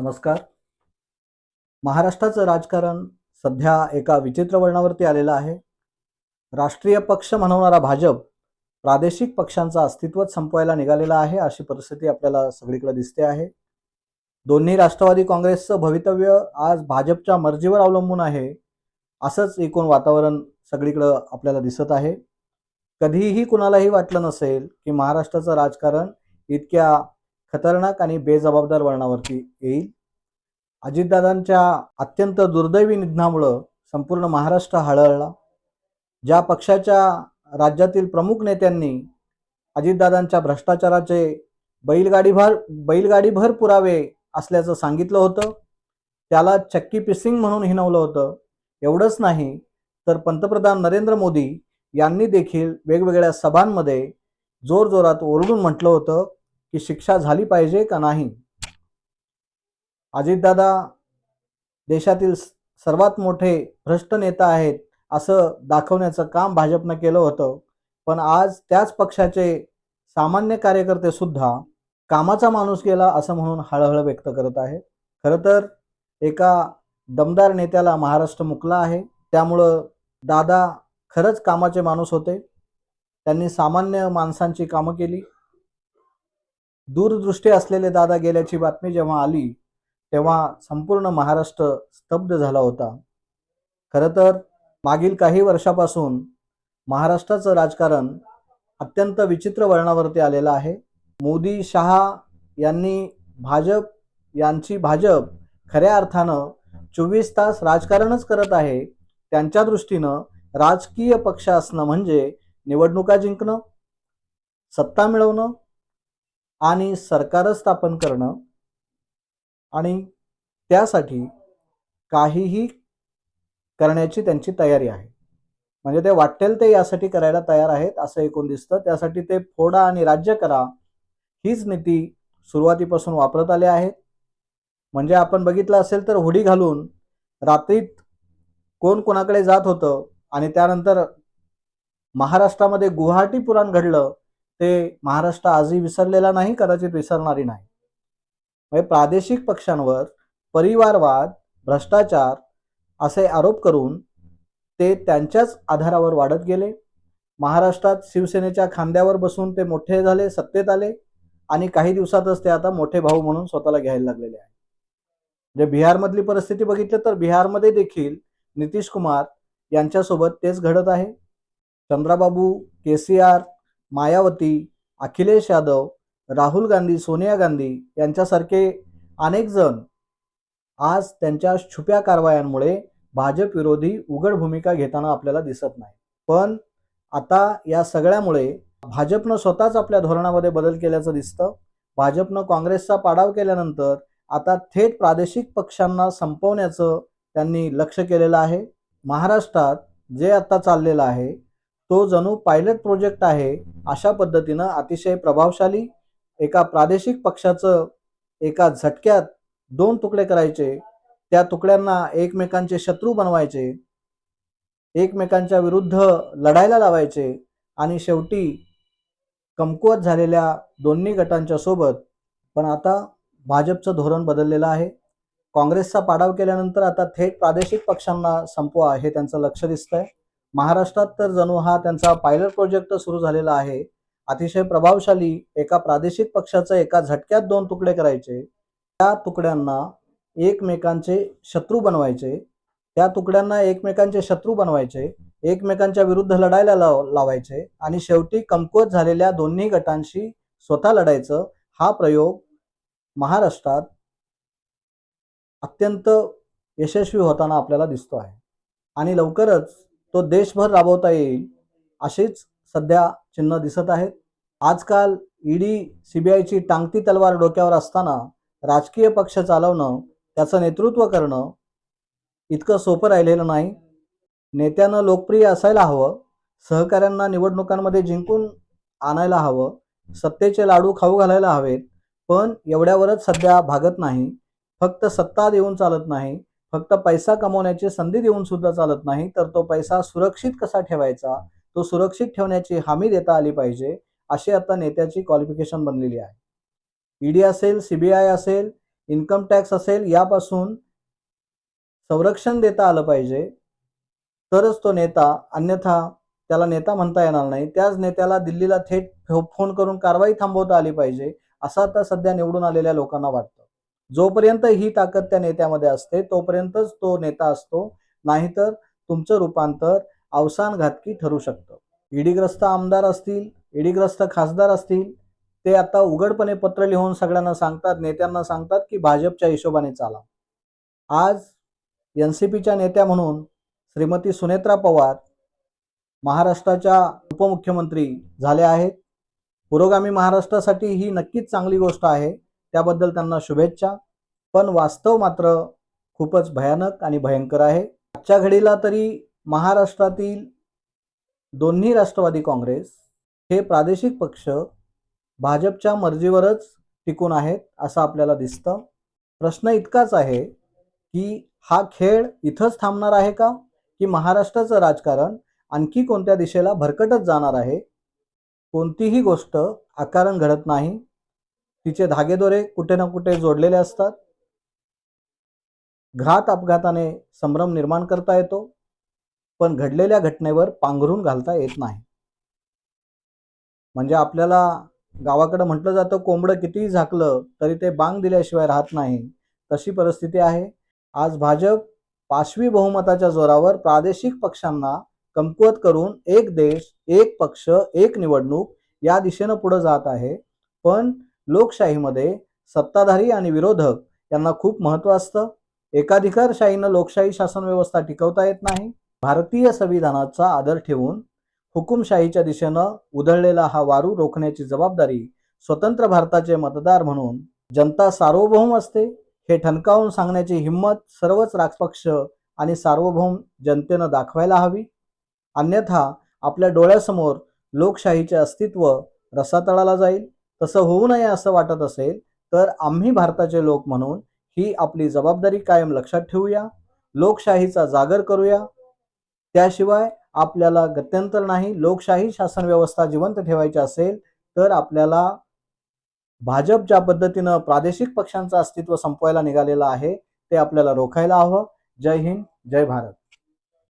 नमस्कार. महाराष्ट्राचं राजकारण सध्या एका विचित्र वळणावरती आलेलं आहे. राष्ट्रीय पक्ष म्हणवणारा भाजप प्रादेशिक पक्षांचं अस्तित्वच संपवायला निघालेला आहे अशी परिस्थिती आपल्याला सगळीकडे दिसते आहे. दोन्ही राष्ट्रवादी काँग्रेसचं भवितव्य आज भाजपच्या मर्जीवर अवलंबून आहे असंच एकूण वातावरण सगळीकडं आपल्याला दिसत आहे. कधीही कुणालाही वाटलं नसेल की महाराष्ट्राचं राजकारण इतक्या खतरनाक आणि बेजबाबदार वळणावरती येईल. अजितदादांच्या अत्यंत दुर्दैवी निधनामुळं संपूर्ण महाराष्ट्र हळहळला. ज्या पक्षाच्या राज्यातील प्रमुख नेत्यांनी अजितदादांच्या भ्रष्टाचाराचे बैलगाडीभर बैलगाडीभर पुरावे असल्याचं सांगितलं होतं त्याला चक्की पिसिंग म्हणून हिनवलं होतं. एवढंच नाही तर पंतप्रधान नरेंद्र मोदी यांनी देखील वेगवेगळ्या सभांमध्ये जोरजोरात ओरडून म्हटलं होतं की शिक्षा झाली पाहिजे का नाही? अजितदादा देशातील सर्वात मोठे भ्रष्ट नेता आहेत असं दाखवण्याचं काम भाजपनं केलं होतं. पण आज त्याच पक्षाचे सामान्य कार्यकर्ते सुद्धा कामाचा माणूस गेला असं म्हणून हळहळ व्यक्त करत आहे. खरं तर एका दमदार नेत्याला महाराष्ट्र मुकला आहे. त्यामुळं दादा खरंच कामाचे माणूस होते. त्यांनी सामान्य माणसांची कामं केली. दूरदृष्टी असलेले दादा गेल्याची बातमी जेव्हा आली तेव्हा संपूर्ण महाराष्ट्र स्तब्ध झाला होता. खरं तर मागील काही वर्षापासून महाराष्ट्राचं राजकारण अत्यंत विचित्र वळणावरती आलेलं आहे. मोदी शहा यांनी भाजप यांची भाजप खऱ्या अर्थानं चोवीस तास राजकारणच करत आहे. त्यांच्या दृष्टीनं राजकीय पक्ष असणं म्हणजे निवडणुका जिंकणं सत्ता मिळवणं आणि सरकार स्थापन करणं आणि त्यासाठी काहीही करण्याची त्यांची तयारी आहे. म्हणजे ते वाटेल ते यासाठी करायला तयार आहेत असं एकूण दिसतं. त्यासाठी ते फोडा आणि राज्य करा हीच नीती सुरुवातीपासून वापरत आले आहेत. म्हणजे आपण बघितलं असेल तर हुडी घालून रात्रीत कोण कोणाकडे जात होतं आणि त्यानंतर महाराष्ट्रामध्ये गुवाहाटी पुराण घडलं ते महाराष्ट्र आजही विसरलेला नाही कदाचित विसरणारी नाही. म्हणजे प्रादेशिक पक्षांवर परिवारवाद भ्रष्टाचार असे आरोप करून ते त्यांच्याच आधारावर वाढत गेले. महाराष्ट्रात शिवसेनेच्या खांद्यावर बसून ते मोठे झाले सत्तेत आले आणि काही दिवसातच ते आता मोठे भाऊ म्हणून स्वतःला घ्यायला लागलेले आहे म्हणजे बिहारमधली परिस्थिती बघितली तर बिहारमध्ये देखील नितीश कुमार यांच्यासोबत तेच घडत आहे. Chandrababu K C R Mayawati Akhilesh Yadav Rahul Gandhi Sonia Gandhi यांच्यासारखे अनेक जण आज त्यांच्या छुप्या कारवायांमुळे भाजप विरोधी उघड भूमिका घेताना आपल्याला दिसत नाही. पण आता या सगळ्यामुळे भाजपनं स्वतःच आपल्या धोरणामध्ये बदल केल्याचं दिसतं. भाजपनं काँग्रेसचा पाडाव केल्यानंतर आता थेट प्रादेशिक पक्षांना संपवण्याचं त्यांनी लक्ष केलेलं आहे. महाराष्ट्रात जे आता चाललेलं आहे तो जणू पायलट प्रोजेक्ट आहे अशा पद्धतीनं अतिशय प्रभावशाली एका प्रादेशिक पक्षाचं एका झटक्यात दोन तुकडे करायचे त्या तुकड्यांना एकमेकांचे शत्रू बनवायचे एकमेकांच्या विरुद्ध लढायला लावायचे आणि शेवटी कमकुवत झालेल्या दोन्ही गटांच्या सोबत पण आता भाजपचं धोरण बदललेलं आहे. काँग्रेसचा पाडाव केल्यानंतर आता थेट प्रादेशिक पक्षांना संपवा हे त्यांचं लक्ष दिसतंय. महाराष्ट्रात तर जणू हा त्यांचा पायलट प्रोजेक्ट सुरू झालेला आहे. अतिशय प्रभावशाली एका प्रादेशिक पक्षाचं एका झटक्यात दोन तुकडे करायचे. त्या तुकड्यांना एकमेकांचे शत्रू बनवायचे. त्या तुकड्यांना एकमेकांचे शत्रू बनवायचे. एकमेकांच्या विरुद्ध लढायला लाव लावायचे. आणि शेवटी कमकुवत झालेल्या दोन्ही गटांशी स्वतः लढायचं हा प्रयोग महाराष्ट्रात अत्यंत यशस्वी होताना आपल्याला दिसतो आहे. आणि लवकरच तो देशभर राबवता येईल अशीच सध्या चिन्ह दिसत आहेत. आजकाल ईडी सीबीआयची टांगती तलवार डोक्यावर असताना राजकीय पक्ष चालवणं त्याचं नेतृत्व करणं इतकं सोपं राहिलेलं नाही. नेत्यानं लोकप्रिय असायला हवं सहकाऱ्यांना निवडणुकांमध्ये जिंकून आणायला हवं सत्तेचे लाडू खाऊ घालायला हवेत पण एवढ्यावरच सध्या भागत नाही. फक्त सत्ता देऊन चालत नाही. फक्त पैसा कमवण्याची संधी देऊन सुद्धा चालत नाही तर तो पैसा सुरक्षित कसा ठेवायचा? तो सुरक्षित ठेवण्याची हमी देता आली पाहिजे अशी आता नेत्याची क्वालिफिकेशन बनलेली आहे. ईडी असेल सीबीआय असेल इन्कम टॅक्स असेल यापासून संरक्षण देता आलं पाहिजे. तरच तो नेता अन्यथा त्याला नेता म्हणता येणार नाही. त्याच नेत्याला दिल्लीला थेट फोन करून कारवाई थांबवता आली पाहिजे असं आता सध्या निवडून आलेल्या लोकांना वाटतं. जोपर्यंत ही ताकद त्या नेत्यामध्ये असते तोपर्यंतच तो नेता असतो. नाहीतर तुमचं रूपांतर अवसानघातकी ठरू शकतं. ईडीग्रस्त आमदार असतील ईडीग्रस्त खासदार असतील ते आता उघडपणे पत्र लिहून सगळ्यांना सांगतात नेत्यांना सांगतात की भाजपच्या हिशोबाने चाला. आज एन सी पीच्या नेत्या म्हणून श्रीमती सुनेत्रा पवार महाराष्ट्राच्या उपमुख्यमंत्री झाल्या आहेत. पुरोगामी महाराष्ट्रासाठी ही नक्कीच चांगली गोष्ट आहे. त्याबद्दल त्यांना शुभेच्छा. पण वास्तव मात्र खूपच भयानक आणि भयंकर आहे. आजच्या घडीला तरी महाराष्ट्रातील दोन्ही राष्ट्रवादी काँग्रेस हे प्रादेशिक पक्ष भाजपच्या मर्जीवरच टिकून आहेत असं आपल्याला दिसतं. प्रश्न इतकाच आहे की हा खेळ इथंच थांबणार आहे का? की महाराष्ट्राचं राजकारण आणखी कोणत्या दिशेला भरकटत जाणार आहे? कोणतीही गोष्ट आकारण घडत नाही. तिचे धागेदोरे कुठे ना कुठे जोडलेले असतात. घात अपघाताने संभ्रम निर्माण करता येतो पण घडलेल्या घटनेवर पांघरून घालता येत नाही. म्हणजे आपल्याला गावाकडे म्हटलं जातं कोंबडं कितीही झाकलं तरी ते बांग दिल्याशिवाय राहत नाही. तशी परिस्थिती आहे. आज भाजप पाशवी बहुमताच्या जोरावर प्रादेशिक पक्षांना कमकुवत करून एक देश एक पक्ष एक निवडणूक या दिशेनं पुढे जात आहे. पण लोकशाहीमध्ये सत्ताधारी आणि विरोधक यांना खूप महत्त्व असतं. एकाधिकारशाहीनं लोकशाही शासन व्यवस्था टिकवता येत नाही. भारतीय संविधानाचा आदर ठेवून हुकुमशाहीच्या दिशेनं उधळलेला हा वारू रोखण्याची जबाबदारी स्वतंत्र भारताचे मतदार म्हणून जनता सार्वभौम असते. हे ठणकावून सांगण्याची हिंमत सर्वच राजपक्ष आणि सार्वभौम जनतेनं दाखवायला हवी. अन्यथा आपल्या डोळ्यासमोर लोकशाहीचे अस्तित्व रसातळाला जाईल. तसं होऊ नये असं वाटत असेल तर आम्ही भारताचे लोक म्हणून ही आपली जबाबदारी कायम लक्षात ठेवूया लोकशाहीचा जागर करूया. त्याशिवाय आपल्याला गत्यंतर नाही लोकशाही शासन व्यवस्था जिवंत ठेवायची असेल तर आपल्याला भाजप ज्या पद्धतीनं प्रादेशिक पक्षांचं अस्तित्व संपवायला निघालेलं आहे ते आपल्याला रोखायला हवं. जय हिंद जय भारत.